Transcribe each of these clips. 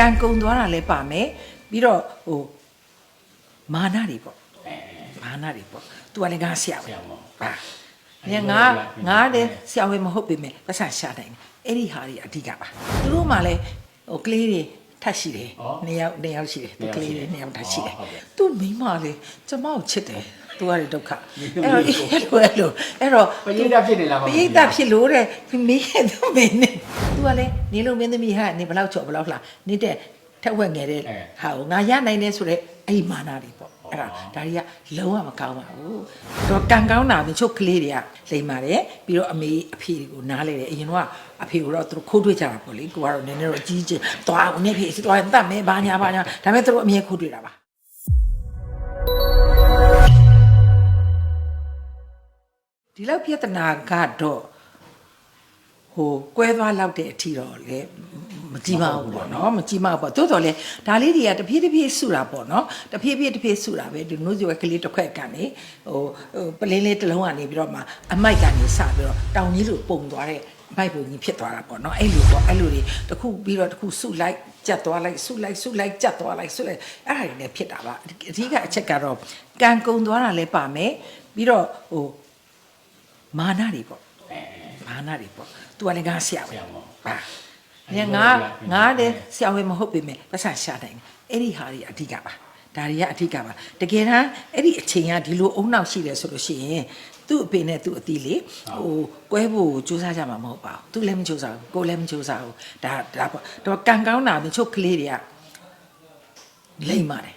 ကံကုံသွားတာလည်းပါမယ်ပြီးတော့ဟိုမာနတွေပေါ့အဲမာနတွေပေါ့သူကလည်းငါဆရာဆပဲရာမောပါညငါငါလည်းဆရာဝဲမဟုတ်ပေမဲ့ပတ်စံရှာနိုင်တယ်အဲ့ဒီဟာတွေအဓိကပါသူတို့မှလည်းဟိုကလေးတွေ ထပ်ရှိတယ်နှစ်ယောက်နှစ်ယောက်ရှိတယ်သူကလေးတွေနှစ်ယောက်ထပ်ရှိတယ်သူမိန်းမလေးကျမကိုချစ်တယ်သူကလည်းဒုက္ခအဲ့တော့အဲ့လိုအဲ့လိုအဲ့တော့ပရိသတ်ဖြစ်နေလားပရိသတ်ဖြစ်လို့တဲ့မင်းရဲ့သူမင်းနဲ့သူကလည်းနေလုံးမင်းသမီးဟာနေဘလောက်ချော်ဘလောက်လှနေတဲ့ထက်ဝက်ငယ်တဲ့ဟာကိုငါရနိုင်တယ်ဆိုတော့အဲ့ဒီမာနာတွေပေါ့ အဲ့ဒါဒါတွေကလုံးဝမကောင်းပါဘူးတော့ကံကောင်းတာတချို့ကလေးတွေကလိမ်ပါတယ်ပြီးတော့အမေအဖေတွေကိုနားလေတယ်အရင်ကအဖေကိုတော့သူတို့ခိုးတွေ့ကြတာပေါ့လေကိုကတော့နည်းနည်းတော့အကြီးကြီးသွားဦးနေဖေးစီသွားတတ်မယ်ဘာညာဘာညာဒါပေမဲ့သူတို့အမြဲခိုးတွေ့တာပါဒီလောက်ပြဿနာကတော့ဟိုကွဲသွားလောက်တဲ့အထီတော့လေမ ကြည့်မအောင်ပေါ့နော်မကြည့်မအောင်ပေါ့တိုးတော်လေဒါလေးတွေကတဖြည်းတဖြည်းဆူတာပေါ့နော်တဖြည်းဖြည်းတဖြည်းဆူတာပဲဒီနိုးစီဝဲကလေးတစ်ခွက်ကနေဟိုဟိုပလင်းလေးတစ်လုံးကနေပြီးတော့မှအမိုက်ကနေစပြီးတော့တောင်ကြီးလိုပုံသွားတဲ့မိုက်ပုံကြီးဖြစ်သွားတာပေါ့နော်အဲ့လိုပေါ့အဲ့လိုတွေတစ်ခုပြီးတော့တစ်ခုဆူလိုက်ကြက်သွားလိုက်ဆူလိုက်ဆူလိုက်ကြက်သွားလိုက်ဆူလိုက်အဲ့ဒါတွေလည်းဖြစ်တာပါအဓိကအချက်ကတော့ကံကုံသွားတာလည်းပါမယ်ပြီးတော့ဟိုမာနတွေပေါ့အဲမာနတွေပေါ့သူကလည်းငါဆရာဆပဲရာ မောပါညငါငါလည်းဆရာဝဲမဟုတ်ပေမဲ့ပတ်စံရှာနိုင်တယ်အဲ့ဒီဟာတွေအဓိကပါဒါတွေကအဓိကပါတကယ်တမ်းအဲ့ဒီအချိန်ကဒီလိုအုံနောက်ရှိတယ်ဆိုလို့ရှိရင်သူ့အဖေနဲ့သူ့အတီးလေဟိုကွဲဖို့စူးစမ်းကြမှာမဟုတ်ပါဘူးသူလည်းမစူးစမ်းဘူးကိုလည်းမစူးစမ်းဘူးဒါဒါပေါ့တော့ကံကောင်းတာတချို့ကလေးတွေကလိမ့်ပါတယ်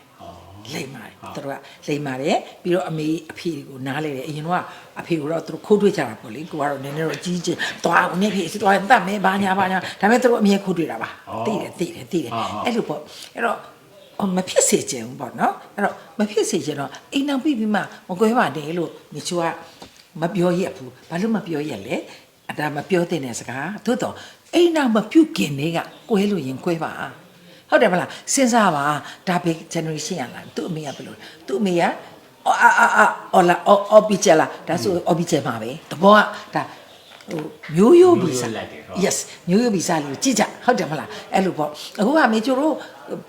လိမ့်ပါတယ်သူတို့ကလိမ့်ပါတယ်ပြီးတော့အမေအဖေကိုနားလေတယ်အရင်ကအဖေကိုတော့သူတို့ခိုးတွေ့ကြတာပေါ့လေကိုကတော့နည်းနည်းတော့အကြီးကြီးသွားဦးနေဖေစီသွားတတ်မယ်ဘာညာဘာညာဒါပေမဲ့သူတို့အမြဲခိုးတွေ့တာပါသိတယ်သိတယ်သိတယ်အဲ့လိုပေါ့အဲ့တော့အော်မဖြစ်စေချင်ဘူးပေါ့နော်အဲ့တော့မဖြစ်စေချင်တော့အိမ်အောင်ပြီးပြီးမှမကွဲပါနဲ့လို့မိချိုကမပြောရက်ဘူးဘာလို့မပြောရက်လဲအဒါမပြောတဲ့နဲ့စကားသို့တော့အိမ်အောင်မပြုတ်ခင်တွေကကွဲလို့ရင်ကွဲပါ ဟုတ်တယ်မလားစဉ်းစားပါဒါဘယ် generation ရလားသူ့အမေကဘယ်လိုလဲသူ့အမေကအော်အာအာအာအော်လာအော်အော်ပီချလာဒါဆိုအော်ပီချမှာပဲတဘောကဒါဟိုမျိုးရိုးဗီဇာ yes မျိုးရိုးဗီဇာလေးကိုကြည့်ကြဟုတ်တယ်မလားအဲ့လိုပေါ့အခုကမေချိုတို့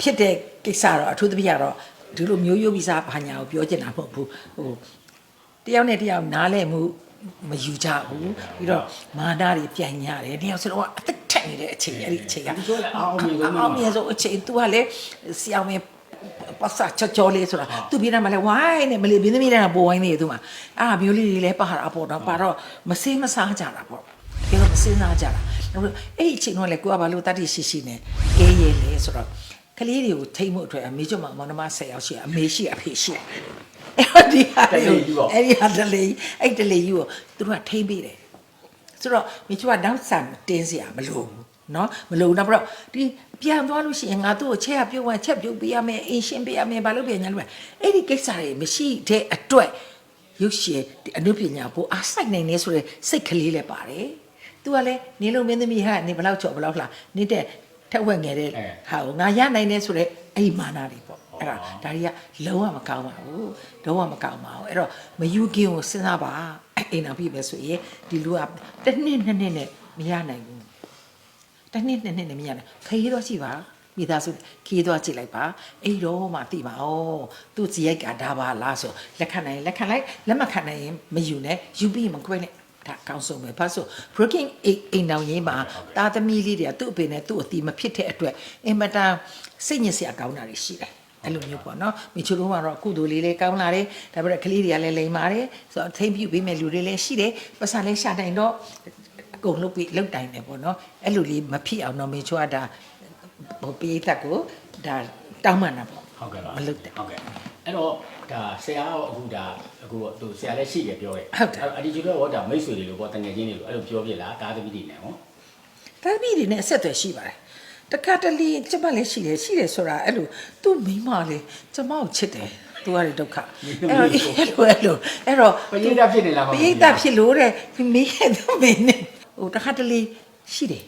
ဖြစ်တဲ့ကိစ္စတော့အထူးသဖြင့်ကတော့ဒီလိုမျိုးရိုးဗီဇာဘာညာကိုပြောချင်တာမဟုတ်ဘူးဟိုတယောက်နဲ့တယောက်နားလဲမှုမယူကြဘူးပြီးတော့မာနာတွေပြန်ညရတယ်တယောက်စလုံးကအသက် ချက်နေတဲ့အချိန်အဲ့ဒီအချိန်ကအောင်မြင်ဆုံးအောင်မြင်ဆုံးအချိန် तू ကလည်းဆရာဝန်ပတ်စာချောချောလေးဆိုတာသူပြေးတယ်မလဲဝိုင်းနဲ့မလေးဘင်းသမီးတိုင်းကပိုဝိုင်းနေတယ်သူမှအဲ့ဒါမျိုးလေးတွေလည်းပါတာပေါ့တော့ပါတော့မစင်းမစားကြတာပေါ့တကယ်တော့မစင်းစားကြတာနောက်အဲ့ဒီအချိန်တော့လေကိုကဘာလို့တတ်တည်ရှိရှိနေအေးရဲလေဆိုတော့ကလေးတွေကိုထိမ့်မှုအတွက်အမေကျမမောင်နှမ၁၀ယောက်ရှိအမေရှိအဖေရှိအဲ့ဒီဟာအဲ့ဒီဟာတလေအဲ့တလေယူတော့သူတို့ကထိမ့်ပေးတယ် ဆိုတော့မိချိုကနောက်ဆံတင်းစရာမလိုဘူးနော်မလိုဘူးနောက်ပြီးတော့ဒီပြန်သွားလို့ရှိရင်ငါတို့ကိုချက်ကပြုတ်ဝင်ချက်ပြုတ်ပေးရမယ်အင်ရှင်ပေးရမယ်ဘာလို့ပြန်ညာလို့လဲအဲ့ဒီကိစ္စတွေမရှိတဲ့အတွက်ရုပ်ရှင်အနုပညာဘိုးအားစိုက်နိုင်နေဆိုတဲ့စိတ်ကလေးလည်းပါတယ်။ तू ကလည်းနေလုံးမင်းသမီးဟာနေဘလောက်ချော့ဘလောက်လှနေတဲ့ထက်ဝက်ငယ်တဲ့ဟာကိုငါရနိုင်နေဆိုတဲ့အိမ်မာနာတွေပေါ့အဲ့ဒါဒါတွေကလုံးဝမကောင်းပါဘူးလုံးဝမကောင်းပါဘူးအဲ့တော့မယူခင်ကိုစဉ်းစားပါ အိမ်အောင်ပြမယ်ဆိုရင်ဒီလူကတစ်နှစ်နှစ်နှစ်နဲ့မရနိုင်ဘူးတစ်နှစ်နှစ်နှစ်နဲ့မရနိုင်ခရီးတော့ရှိပါမိသားစုခရီးတော့ကြည့်လိုက်ပါအဲ့တော့မှသိပါဩသူ့ဇီရိုက်ကဒါပါလားဆိုလက်ခံနိုင်လက်ခံလိုက်လက်မခံနိုင်ရင်မယူနဲ့ယူပြီးမခွဲနဲ့ဒါအကောင်းဆုံးပဲဘာလို့ဆို breaking အိမ်တောင်ရင်းမှာတာသမီလေးတွေကသူ့အဖေနဲ့သူ့အတီမဖြစ်တဲ့အတွက်အင်မတန်စိတ်ညစ်စရာကောင်းတာတွေရှိတယ် အဲ့လိုမျိုးပေါ့နော်မိချိုတို့ကတော့ကုသိုလ်လေးလေးကောင်းလာတယ်ဒါပေမဲ့ကလေးတွေကလည်းလိမ်ပါတယ်ဆိုတော့ထိမ့်ပြပေးမဲ့လူတွေလည်းရှိတယ်ပတ်စံလည်းရှာနိုင်တော့အကုန်လုပ်ပြီးလုပ်တိုင်တယ်ပေါ့နော်အဲ့လိုလေးမဖြစ်အောင်တော့မိချိုကဒါဟိုပေးသက်ကိုဒါတောင်းမှန်တာပေါ့ဟုတ်ကဲ့ပါမလုပ်တဲ့ဟုတ်ကဲ့အဲ့တော့ဒါဆရာကအခုဒါအခုသူဆရာလည်းရှိတယ်ပြောတယ်ဟုတ်တယ်အဒီကျတော့ဒါမိတ်ဆွေတွေလို့ပေါ့တငယ်ချင်းတွေလို့အဲ့လိုပြောပြလားကားသမီးတွေနဲ့ဟောဒါပေမဲ့ဒီနဲ့အဆက်အသွယ်ရှိပါတယ် တခါတလေကျမလည်းရှိတယ်ရှိတယ်ဆိုတာအဲ့လိုသူ့မိန်းမလေးကျမကိုချစ်တယ်သူကလည်းဒုက္ခအဲ့တော့အဲ့လိုအဲ့လိုအဲ့တော့ပရိသတ်ဖြစ်နေလားမပရိသတ်ဖြစ်လို့တဲ့မင်းရဲ့သူမင်းနဲ့ဟိုတခါတလေရှိတယ်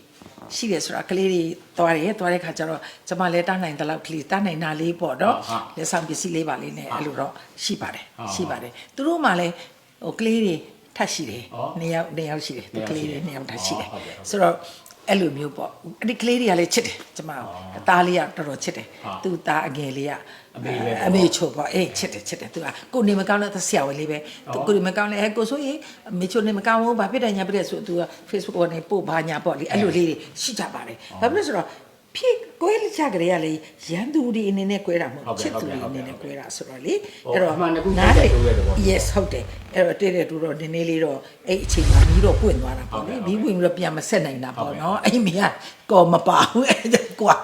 ရှိတယ်ဆိုတာကလေးတွေသွားတယ်သွားတဲ့ခါကျတော့ကျမလည်းတားနိုင်တဲ့လောက်ကလေးတားနိုင်တာလေးပေါ့နော်လက်ဆောင်ပစ္စည်းလေးပါလေးနဲ့အဲ့လိုတော့ရှိပါတယ်ရှိပါတယ်သူတို့မှလည်းဟိုကလေးတွေထပ်ရှိတယ်နှစ်ယောက်နှစ်ယောက်ရှိတယ်သူကလေးတွေနှစ်ယောက်ထပ်ရှိတယ်ဆိုတော့ဟ အဲ့လိုမျိုးပေါ့အဲ့ဒီကလေးတွေကလည်းချစ်တယ်ကျမကိုအသားလေးကတော်တော်ချစ်တယ်ဟာသူ့သားအငယ်လေးကအမေပဲပေါ့အမေချိုပေါ့အေးချစ်တယ်ချစ်တယ်သူကကိုနေမကောင်းတဲ့ဆရာဝန်လေးပဲသူကိုနေမကောင်းလဲအဲကိုဆိုရင်အမေချိုနေမကောင်းဘူးဘာဖြစ်တယ်ညာဖြစ်တယ်ဆိုသူက Facebook ကနေပို့ဘာညာပေါ့လေအဲ့လိုလေးတွေရှိကြပါတယ်ဘာဖြစ်လို့လဲဆိုတော့ ဖြစ်ကိုယ်လေးချကြရလေရန်သူဒီအနေနဲ့꿰တာမဟုတ်ဟုတ်ကဲ့ချစ်သူဒီဟုတ်အနေကဲ့နဲ့꿰တာဆိုတော့လေဟုတ်အဲ့တော့အမှန်တကူနားလေတိုးတဲ့သဘော yes ဟုတ်တယ်အဲ့တော့တဲ့တဲ့တူတော့ဒီနေ့လေးတော့အဲ့အချိန်မှာမီးတော့ပွင့်သွားတာပေါ့လေဟုတ်မီးကဲ့ပွင့်ပြီးတော့ပြန်မဆက်နိုင်တာဟုတ်ပေါ့ကဲ့နော်အဲ့မီးကကော်မပါဘူးအဲ့ဒါကွာ